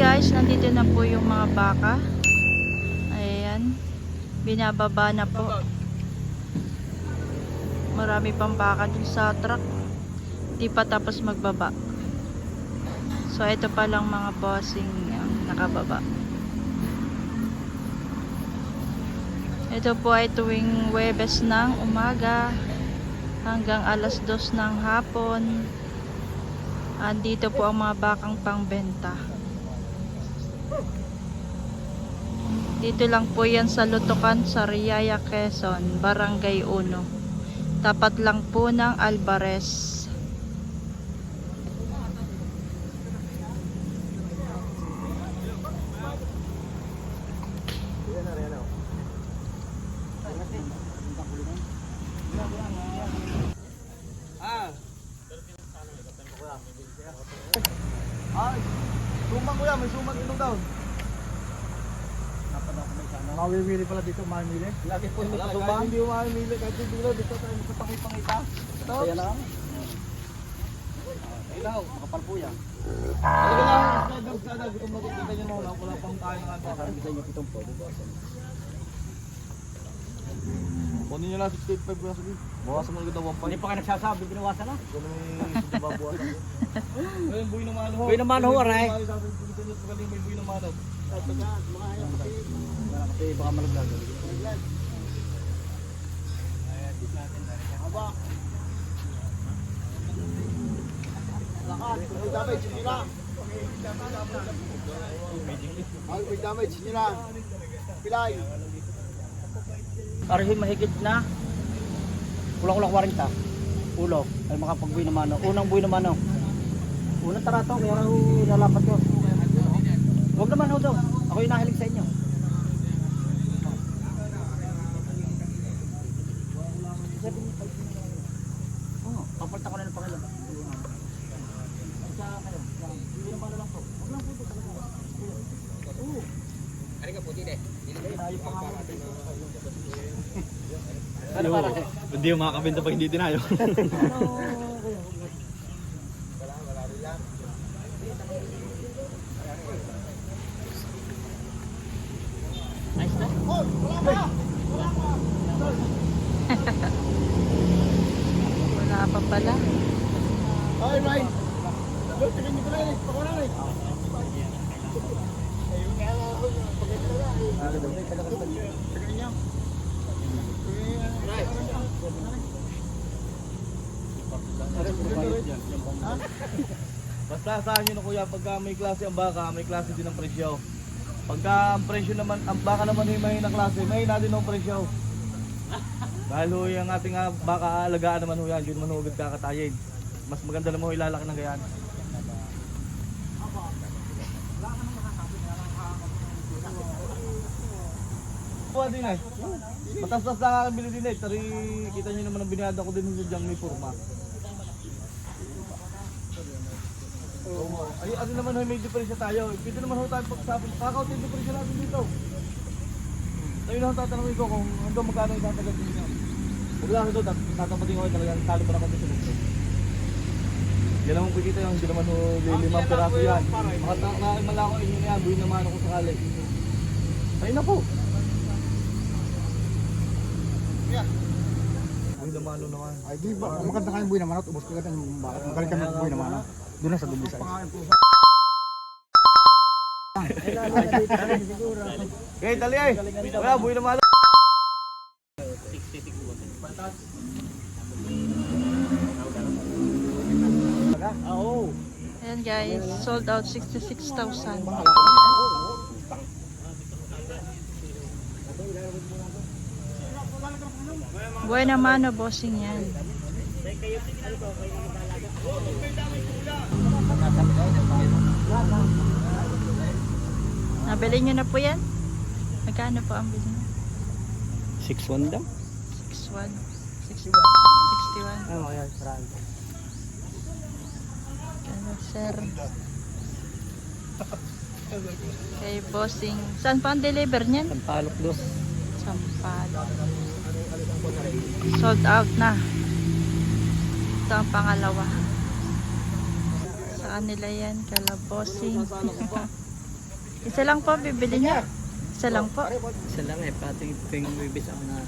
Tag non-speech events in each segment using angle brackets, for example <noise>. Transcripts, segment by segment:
guys, nandito na po yung mga baka. Ayan. Binababa na po. Marami pang baka dun sa truck. Di pa tapos magbaba. So ito pa lang mga bossing ang nakababa. Ito po ay tuwing Webes ng umaga hanggang alas 2 ng hapon. Andito po ang mga bakang pangbenta. Dito lang po yan sa Lutukan, sa Riyaya, Quezon, Barangay 1. Tapat lang po ng Alvarez. Ay, sumang kuya, may sumang inom daw. Mawimili pala dito, mamili. Lagi po yung sumang. Hindi mo mamimili kahit hindi lang dito tayo sa pakipangita. Ito. Kaya lang. Ilaw, makapal po yan. Talaga lang, sada, sada, gutom na gutom na mo, wala pang tayo ng ano. Kita niyo pitong po, diba? Kunin niyo lang 65 kuya, sige. Bawasan mo agad ang 1.5. Hindi pa ka nagsasabi, binawasan na. Ganun yung babawasan mo. Ayun, buhay ng mano ho. Buhay ng mano ho, aray. Magaling may buhay ng mano. Kasi baka malaglag. Damage nila. Ay, may damage nila. Pilay. Para mahigit na. Kulang-kulang 40. Ulo. Ay makapagbuhay naman. Unang buhay naman. Unang tarato, kaya ho lalapat ko. Huwag naman ho daw. Ako yung nahilig sa inyo. Oo, papalta ko na ng pangalan. Sa kayo, lang. Buhay naman lang po. Huwag lang po ito talaga. Oo. Ano ka po, dito? Dito, yung pangalan. Ano para? Hindi yung makakabenta pag hindi tinayo. <laughs> Nice na. Wala pa pala. Ay, Ryan. Look, tingnan niyo pala yun. Pako na rin. Basta sa nyo na kuya, pagka may klase ang baka, may klase din ang presyo. Pagka ang presyo naman, ang baka naman ay mahina klase, mahina din ang presyo. Dahil ho yung ating ah, baka alagaan naman ho yan, yun agad kakatayin. Mas maganda naman ho ilalaki ng gayan. Kuha din eh. Matas-tas na kakabili din eh. Tari, kita nyo naman ang binayad ko din sa diyang may forma. Oo. Ay, ano naman ho, may diferensya tayo. Pwede naman ho tayo pagsapin. Kakaunti yung diferensya natin dito. Tayo na ho tatanungin ko kung hanggang magkano yung tatagad ninyo. Huwag lang ito, tat- tatapatin ko kayo talagang talo pa naman dito dito. Yan naman po kita yung hindi naman ho limang piraso yan. Makatakain man lang ako inyo na yan, buhin naman ako sakali. Ayun na po. Buhin naman ano naman. Ay, di ba? Maganda kayong buhay naman at ubos ko agad yung bakit. Magaling kami buhay naman. Doon na sa Dubai sa Okay, <laughs> tali ay. Kaya buhin naman. Oo. Ayan guys, sold out 66,000. Buena mano bossing yan. Nabili nyo na po yan? Magkano po ang bili nyo? 6-1 daw? 61. 61. 61. Oo, yan. Ano, sir? Kay bossing. Saan pa ang deliver niyan? Sampalok dos. Sampalo. Sold out na. Ito ang pangalawa. Saan nila yan? Kala bossing. <laughs> Isa lang po, bibili niya. Isa lang po. Isa lang eh, pati tuwing bibis ako na.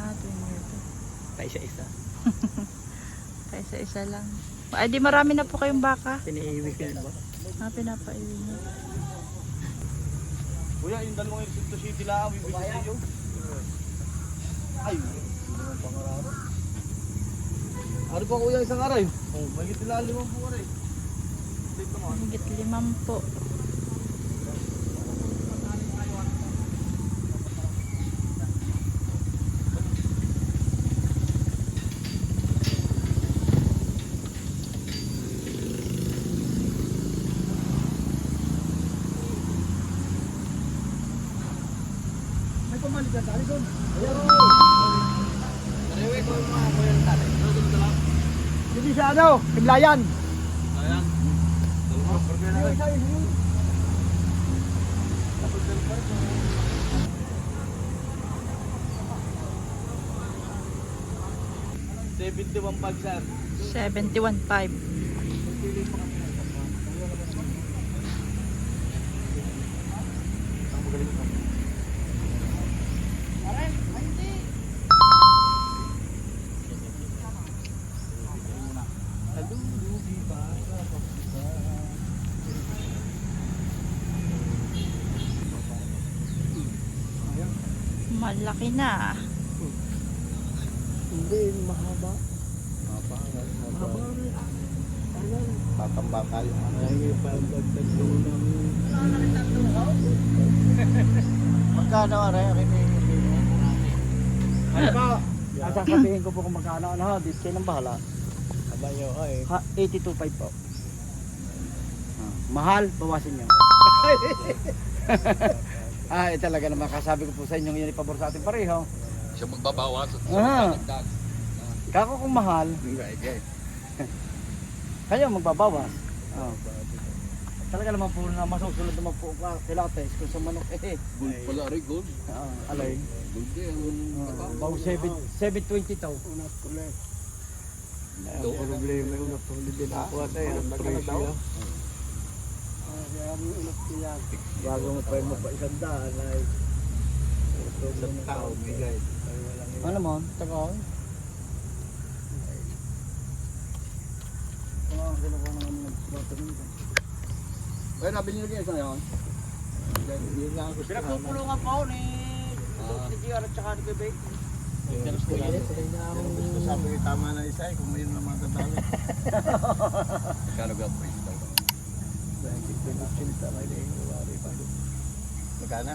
Ah, tuwing Webes. Pa isa-isa. <laughs> Kaya isa-isa lang. Ay, di marami na po kayong baka. Piniiwi ko yun ba? Ah, pinapaiwi niyo. Kuya, yung dalawang yung City lang, bibigyan sa iyo. Ay, hindi naman pangararo. Ano pa kuya isang aray? Oh, may gitila limang po aray. Dito mo. Higit limang po. Ano, Himlayan. Ayan. Dalawang barbe na rin. Seventy-one pag sir. 71.5. Malaki na. Hindi, mahaba. Mahaba. Tatamba tayo. Magkano aray? Aray may Ano ba? Sasabihin ko po kung magkano. Ano, this kayo ng bahala. Abayo ay. Ha, 82.5 po. Ah, mahal, bawasin nyo. <laughs> ah, eh, talaga naman kasabi ko po sa inyo yun ipabor sa ating pareho. Siya magbabawas at Ah. Kako kung mahal, kayo magbabawas. Oh. Talaga naman po na masusunod naman po ka kilates kung sa manok eh. Gold pala rin, gold. Ah, alay. Gold eh. Ah, Bago 7 720 to. Ito. Problema yung napuli din ako at ay ang presyo. Bago mo pa yung mapa isang daan ay isang tao bigay. Ano mo? Taga. Ah, kinukuha naman ng nagbabato Ay, nabili niyo kayo yun? Yun namin. Pinagpupulungan pa ako ni ni GR at saka ni Bebe. Gusto sabi ko tama na isa eh, kung mayroon na matatalo. <laughs> Kano ba ang price daw? Magkana?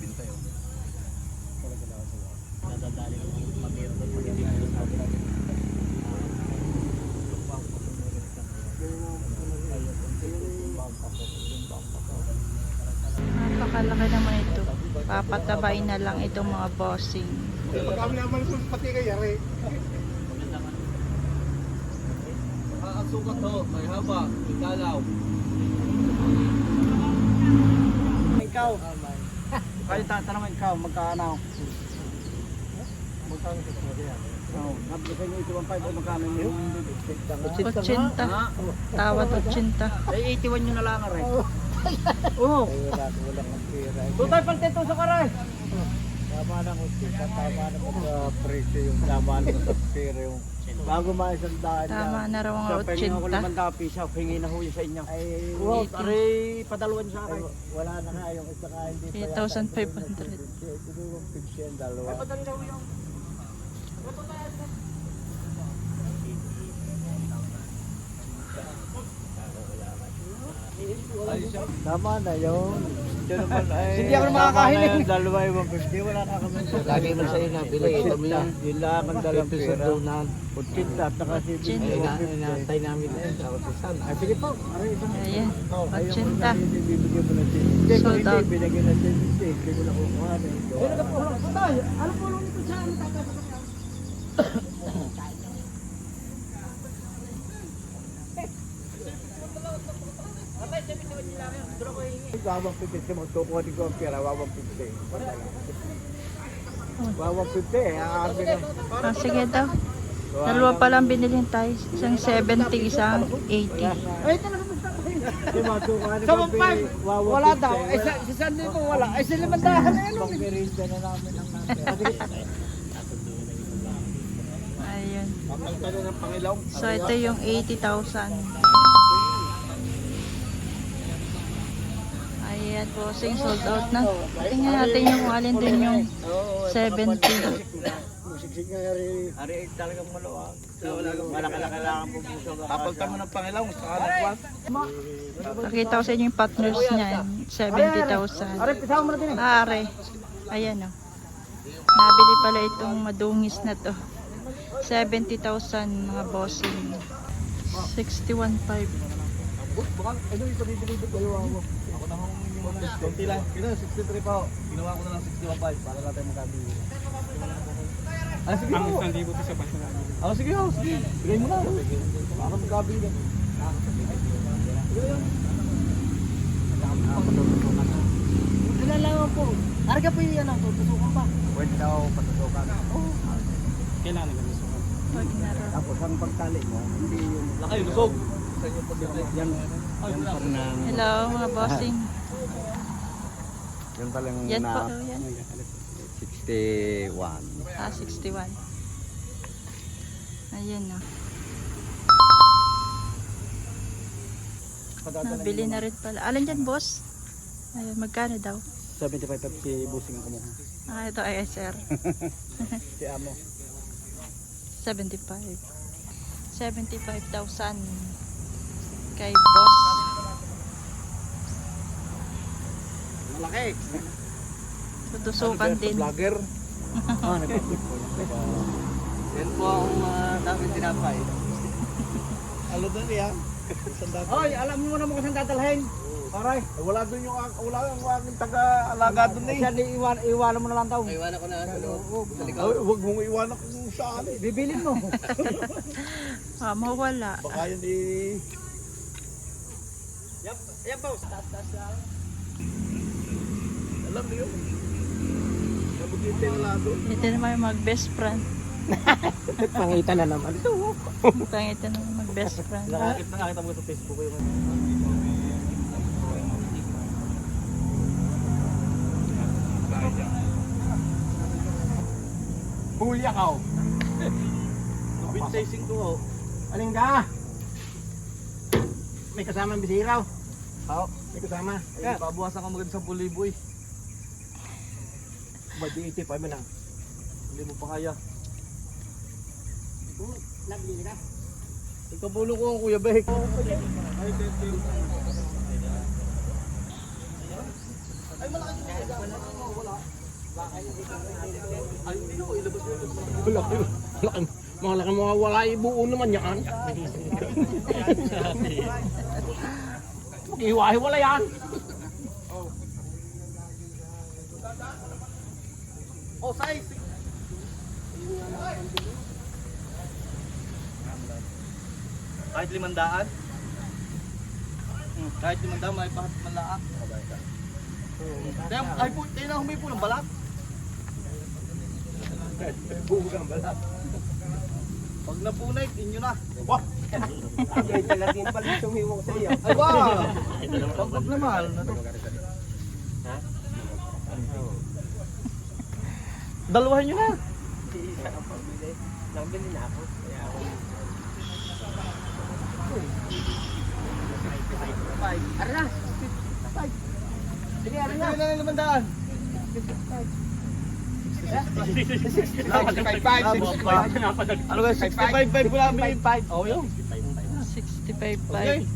Binta yun. Napakalaki naman ito. Papatabain na lang itong mga bossing. Pag kami naman kung pati kay Yari. Ah, ang sukat to, may haba, may dalaw. Ikaw. Kaya tatanungin ikaw magkano? Magkano sa yan? Oh, nabili sa inyo ito 1.5 o magkano yung 80. Tawad 80. Ay 81 nyo na lang rin. Oo. Wala, wala kang pera. Tutay palteto sa karay. Tama na sika, tama na kung sa presyo yung tama na sa pera yung bago maisang daan Tama na raw ang Sa pengin ako 80. naman dapi siya, hingi na huyo sa inyo. Ay, 80. aray, padalwan sa ay, akin. wala na nga yung isa ka hindi pa 8,500. Siguro 50 ang dalawa. Padali na huyo. Tama na yun. Ito Hindi ako makakahiling. tama na yung dalawa yung 150, wala na kami. Lagi mo sa ina, bili. Kami yan. Yun lang ang dalang pera. daw na. 80 at saka si Chin. Ay, ina, inaantay namin na yun. Sa Otisan. Ay, sige po. Ayan. Oh, ayaw mo 80. na hindi bibigyan mo na 10. Hindi, kung Sold out. binigyan na 10. Hindi, ko na kukuha na. Ay, nagpapulong. Patay, ano po lang ito ano tatay Wawang 50 si mo, tukuha ko ang pera, wawang 50. Wawang 50 eh, aamin na. Ah, sige daw. Dalawa pa lang binilhin tayo. Isang 70, isang 80. Ay, talaga basta kayo. Di ba, tuka ni Sa Pampang, Wawa wala daw. Ay, sa, Sunday po wala. Ay, sa limandahan na yun. Na namin ang. Ayun. Ang tanong ng Pangilong. So, ito yung 80,000. Ayan po, sing sold out na. Tingnan natin yung kung alin din yung 70. Musiksik nga rin. Ari, talagang maluwag. Malaki-laki po puso. Papagtan mo ng Pangilong. Saka nagwas. Pakita ko sa inyo yung partners niya. 70,000. Are, pisaw mo na din eh. Are. Ayan o. Nabili pala itong madungis na to. 70,000 mga bossing. 61.5. Baka, ano yung pabibili kayo ako? Ako na konti lang. Kino, 63 pa ho. Ginawa ko na lang 61.5 para natin magkabili. Ah, sige ho. Ang libo sa basa namin. Ah, sige ho, sige. Bigay mo na. Para magkabili. Wala lang po. Arga po yung ano, tutusukan pa. Pwede daw patutukan. Pag naro. Tapos ang pagtali mo, hindi yung Laki, lusog. Sa inyo pagkabili. yan. Ang, Hello mga bossing. Yan palang Yan po. na Yan. 61. Ah, 61. Ayan na. Nabili na rin pala. Alin dyan, boss? Ayun, magkano daw? 75 pep si Busing ang kumuha. Ah, ito ay SR. <laughs> Si Amo. 75. 75,000 kay boss. Malaki. Tutusukan din. Vlogger. <laughs> Ah, nag-clip po yan. Yan po ang uh, daming tinapay. Alo doon yan. Sandaan. Hoy, alam mo na mo kung saan dadalhin. Aray. Eh, Wala doon yung wala ang aking taga-alaga doon eh. Siya, iwan, iwanan mo na lang daw. Iwanan ko na sa loob. Huwag mong iwanan kung saan eh. Bibilin mo. <laughs> Ah, mawala. Baka yun eh. Yap, yan boss. Alam niyo. Nabuti yung lado. Ito naman yung mag-best friend. <laughs> Pangita na naman. Ito. Pangit na naman mag-best friend. Nakakita nakita mo sa Facebook ko yung Huli ako. Bit chasing ko. Aling ka? May kasama ang bisiraw. Oo, may kasama. Ay, babawasan ka maganda sa pulibo eh. Ba't di 85 mo lang? Hindi mo pa kaya. Nagbili na. Ikabulo ko ang kuya Bek. Laki, laki, mga laki mga wala ibuo naman yan. <laughs> Mag-iwahi wala yan. Oh, size. Kahit limandaan? Hmm, kahit limandaan, may pahat manlaak. Kaya, ay po, tayo na humay po ng balat. Bugang balat. Pag napunay, inyo na. Wah! Ay, talagang pala sumiwang sa iyo. Ay, wow! Pagpag naman. Dalawahin nyo na. Isa ang pabili. Nabili na ako. Kaya ako. Ara na. Sige, ara na. Ano na limandaan? 65. Ano ba? 65 po namin. 65. Oh, yun. 65.5. Okay.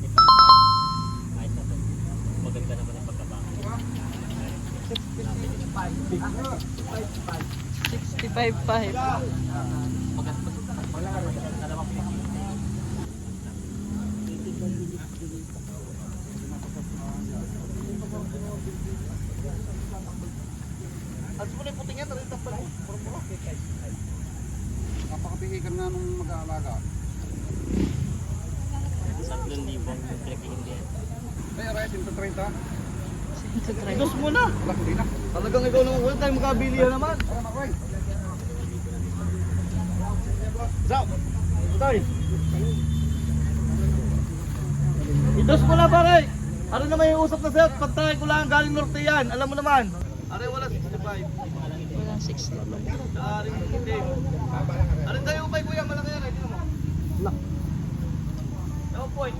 Sixty-five five. At muna yung puting yan, narin tapal mo. Napakapihikan nga nung mag-aalaga. Ay, aray, 130. Idos mo na. Wala, hindi na. Talagang ikaw nung wala tayong makabilihan naman. Tara na, Roy. Zao. Tay. Dos mo na pare! Ano naman yung usap na sa'yo? Pagtry ko lang galing norte yan. Alam mo naman. Are wala 65. Walang 60. Are hindi. Are tayo upay kuya malaki yan. Ito mo. Lak. Yung point.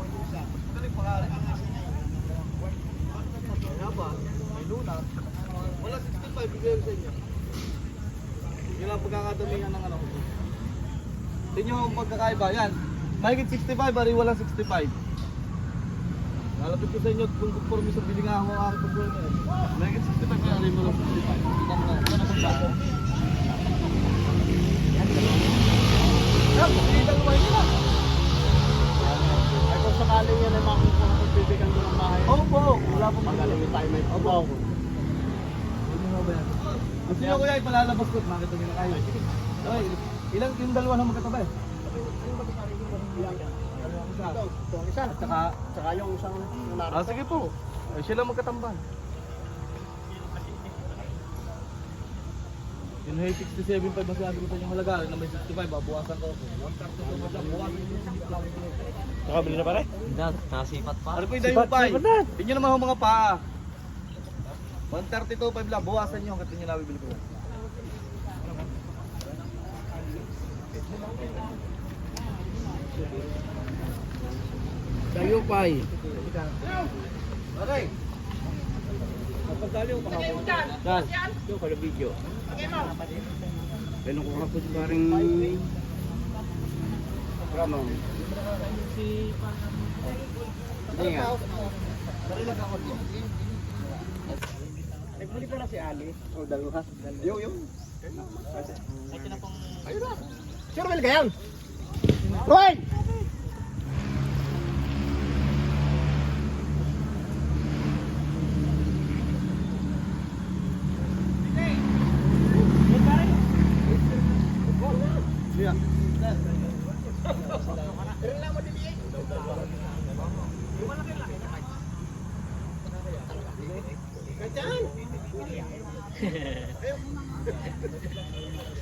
Galing pa kare. Kaya ba? May luna. Wala 65 bigay sa inyo. Yun ang pagkakadamihan ng ano. Nyo ang pagkakaiba. Yan. Mahigit 65, bari walang 65. Lalapit ko sa inyo kung conforme sa bilingahan mo ang aking pagkuhan. Mahigit 65, kaya rin mo lang 65. Tingnan mo na. Ito na pagkakaiba. Yan, dalawa yun lang. Ay kung sakaling yan ay makukuha ng bibigyan ko ng bahay. Opo, wala pong Magaling tayo may Opo. pubaw. Gusto nyo kuya, ipalalabas ko. Bakit ito nila kayo? Okay, ilang yung dalawa na magkatabi? Ito ang isa. At saka, Saka yung isang narito. ah sige po. Ay, sila magkatambal. Yung hay 67.5 ang sinabi ko sa inyong halaga, na may 65, babawasan ko. 130 ko siya, bawasan ko. Nakabili na pare? Ano po yung dayo pa? Tingnan naman ang mga paa. 132.5 lang, bawasan nyo hanggang tingnan nabibili ko. Tayo pay. Okay. Napagdali ko kahapon. Yan. Yung pala video. Ganun ko kahapon paring... Ramo. Hindi nga. Nagbuli ko na si Ali. O, dalawa. Yo, yo. Ayun na. Sure, Mel, gayan. Roy! Yeah.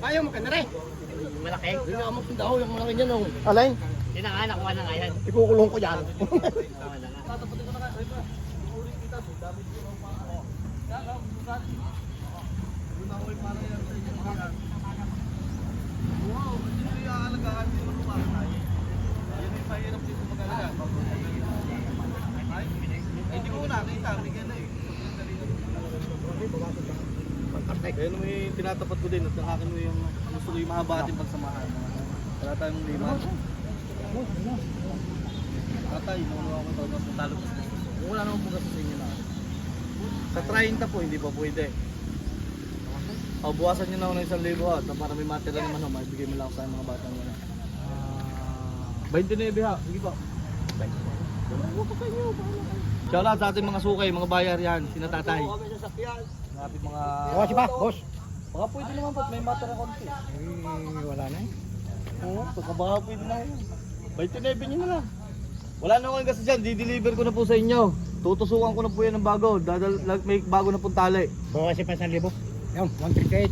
Ayaw mo ka na rin. Malaki. Amot daw yung malaki niyan. Oh. Alay, Yan ang anak ko na nga yan. ikukulong ko yan. Wow, hindi ko iaalagaan din mo pa. Yan yung mahirap dito mag-alaga. Hindi ko nakita, bigyan na eh. Kaya nung tinatapat ko din at nakakin mo yung gusto ko yung mahaba ating pagsamahan. Wala tayong lima. Tatay, nung ako ito, nasa talo ko. Wala namang bugas sa inyo na. Sa 30 po, hindi pa pwede. O, buwasan nyo na ako ng isang libo ha. Para may matira naman ho, maibigay mo lang sa mga batang wala. Ah, 29 ha, sige po. Shout out sa ating mga sukay, mga bayar yan, sina tatay. Ang ating mga... Boss ba? Boss? Baka pwede naman po, may matira konti. Eh, wala na eh. Oo, pwede na yun. 29 nyo na lang. Wala na akong kasi dyan, di-deliver ko na po sa inyo. Tutusukan ko na po yan ng bago, dadal, lag- may bago na pong tali. Bawa kasi pa 1,000. Yan, 138.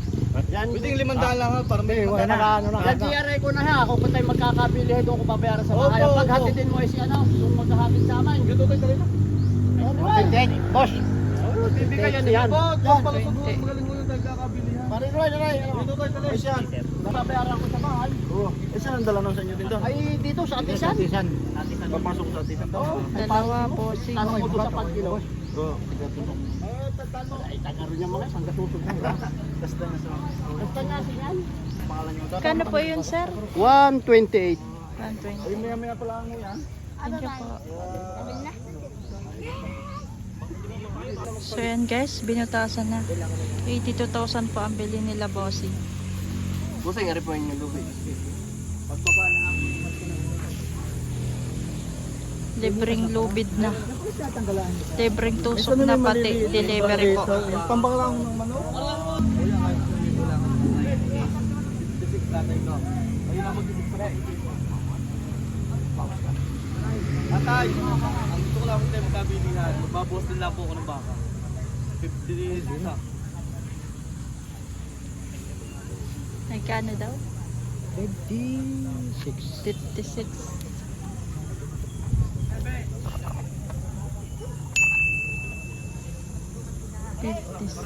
Yan, Pwede yung limandaan lang ha, para may Eh, wala na. Ano na. yan GRA ko na ha. Kung patay magkakabili, doon ko babayaran sa Opo, bahay. opo. Paghatidin mo ay si ano, yung magkahatid sa amin. Ganito tayo talina. 138. Boss! Bibigyan yan. Po, po, pala sa buwan, magaling mo yung nagkakabili ha. Pare Roy, Roy, ano? Dito tayo talina. Ay, siyan. Nababayaran ko sa bahay. Oo. Eh, saan ang dala ng sa inyo din doon? Ay, dito sa Atisan. Atisan. Papasok sa atisan daw. Dalawa po, si Tanong mo sa pagkilo. Oo. Ay, taga rin yung mga isang gatusog na. Basta na sa... Basta nga siyan. Pangalan nyo. Kano po yun, sir? 128. 120. Ay, maya maya pala mo yan. Thank you po. So yan guys, binutasan na. 82,000 po ang bili nila bossy. Busay nga rin po yung lubi. Libreng lubid na. Libreng tusok na pati delivery po. Tambang lang ng manok. Kuya, kahit sa libo lang. 56 tatay ko. Ayun ang gusto ko lang tayo magkabilihan. Magbabawas din lang po ako ng baka. 50 isa. Nagkano daw? 56. 56. Fifty-six.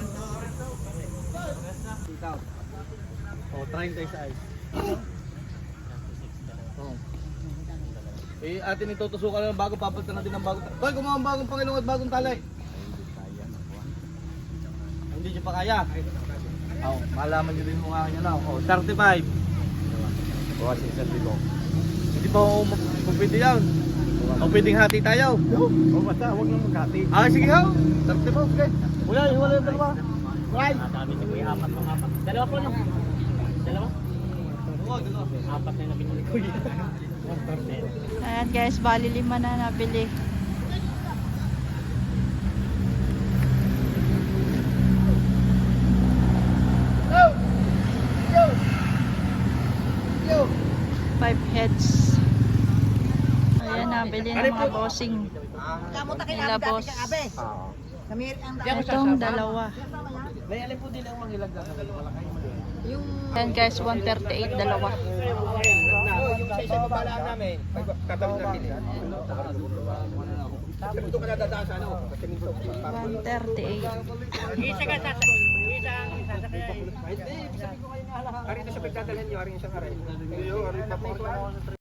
Oh, trying tayo sa ice. Oh. Eh, atin ito tusukan lang bago papalitan natin ng bago. Tol, gumawa ng bagong Panginoon at bagong talay. Hindi niyo pa kaya. Hindi niyo pa kaya. Oh, malaman niyo din mukha niya na. Oh, 35. Bukas yung sabi ko. Hindi pa ako pwede yan. O pwedeng hati tayo. O basta, huwag nang maghati. Ah, sige ho. 35, sige. Wala, wala yung dalawa. Right. Sabi ni Kuya, apat ng apat. Dalawa po no? Dalawa? Dalawa, dalawa. Apat na yung nabili ni Kuya. <laughs> Ayan guys, bali lima na nabili. Five heads. Ayan, nabili ng mga bossing. Nila boss. Itong dalawa. May alin po din ang manghilag na malaki. Ayan guys, 138 dalawa. Yung sa isa lang namin, katabi natin eh. Ito ka nadadaan sa ano, kasi nito. 138. Isa ka sasakay. Isa ang sasakay. Ari ito sa pagdadalhan nyo, ari isang aray. Ari pa po.